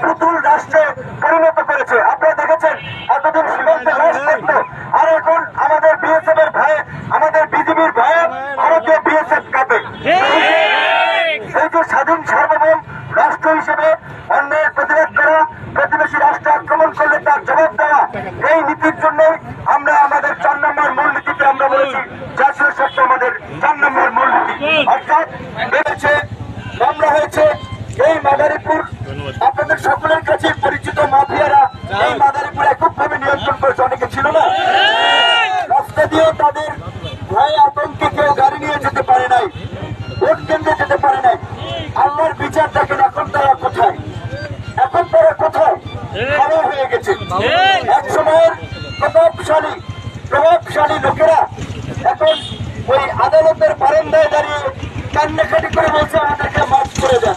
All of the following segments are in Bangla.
পুতুল রাষ্ট্রে পরিণত করেছে আপনারা দেখেছেন এতদিন সীমান্তে লাশ থাকতো আর এখন আমাদের বিএসএফ এর ভয়ে আমাদের বিজিবির ভয়ে ভারতীয় বিএসএফ কাঁপে এই যে স্বাধীন সার্বভৌম রাষ্ট্র হিসেবে অন্যের প্রতিবাদ করা প্রতিবেশী রাষ্ট্র আক্রমণ করলে তার জবাব দেওয়া এই নীতির জন্য আমরা আমাদের চার নম্বর মূলনীতিতে আমরা বলেছি জাতীয় স্বার্থ আমাদের। অর্থাৎ বেড়েছে মামলা হয়েছে এই মাদারীপুর। আপনাদের সকলের কাছে পরিচিত মাফিয়ারা এই মাদারীপুর এককভাবে নিয়ন্ত্রণ করেছে, অনেকে ছিল না? রাস্তা দিয়েও তাদের ভয়ে আতঙ্কে কেউ গাড়ি নিয়ে যেতে পারে নাই, ভোট কেন্দ্রে যেতে পারে নাই। আল্লাহর বিচার দেখেন, এখন তারা কোথায়? এখন তারা কোথায়? খাওয়া হয়ে গেছে। এক সময়ের প্রভাবশালী প্রভাবশালী লোকেরা এখন ওই আদালতের বারান্দায় দাঁড়িয়ে কান্নাকাটি করে বলছে আমাদেরকে মাফ করে দেন।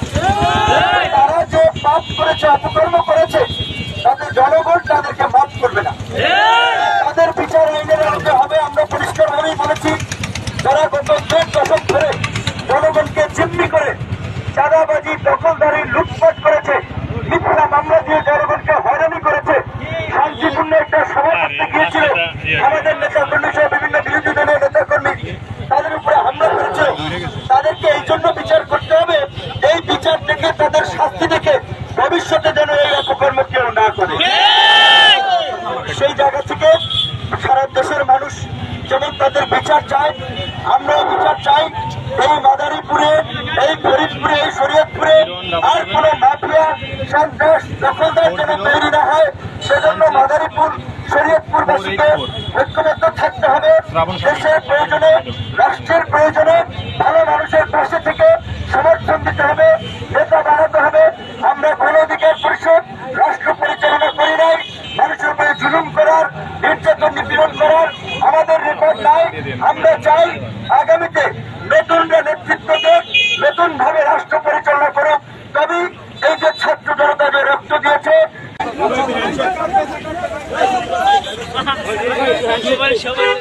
তারা যে পাপ করেছে অপকর্ম করেছে তাদের জনগণ তাদেরকে মাফ করবে না। তাদের বিচার আইনের আনতে হবে আমরা পরিষ্কার ভাবেই বলেছি যারা গত দেড় দশক ধরে জনগণকে জিম্মি করে চাঁদাবাজি দখলদারি লুটপাট করেছে মিথ্যা মামলা দিয়ে জনগণকে হয়রানি করেছে শান্তিপূর্ণ একটা সভা করতে গিয়েছিল আমাদের নেতা তাদেরকে এই জন্য বিচার করতে হবে। এই বিচার থেকে তাদের শাস্তি থেকে ভবিষ্যতে যেন এই অপকর্ম কেউ না করে। সেই জায়গা থেকে সারা দেশের মানুষ যেমন তাদের বিচার চায়। আমরাও বিচার চাই। এই মাদারীপুরে, এই ফরিদপুরে, এই শরীয়তপুরে আর কোনো মাফিয়া, সন্ত্রাস, দখলদার যেন তৈরি না হয়, সেজন্য মাদারীপুর, শরীয়তপুরবাসীকে ঐক্যবদ্ধ দেশের প্রয়োজনে, রাষ্ট্রের প্রয়োজনে ভালো মানুষের পাশে থেকে সমর্থন দিতে হবে, নেতা বাড়াতে হবে। আমরা কোনো অধিকার পরিষদ রাষ্ট্র পরিচালনা করি নাই, মানুষের উপরে জুলুম করার, নির্যাতন নিপীড়ন করার আমাদের রেকর্ড নাই। আমরা চাই আগামীতে সবাই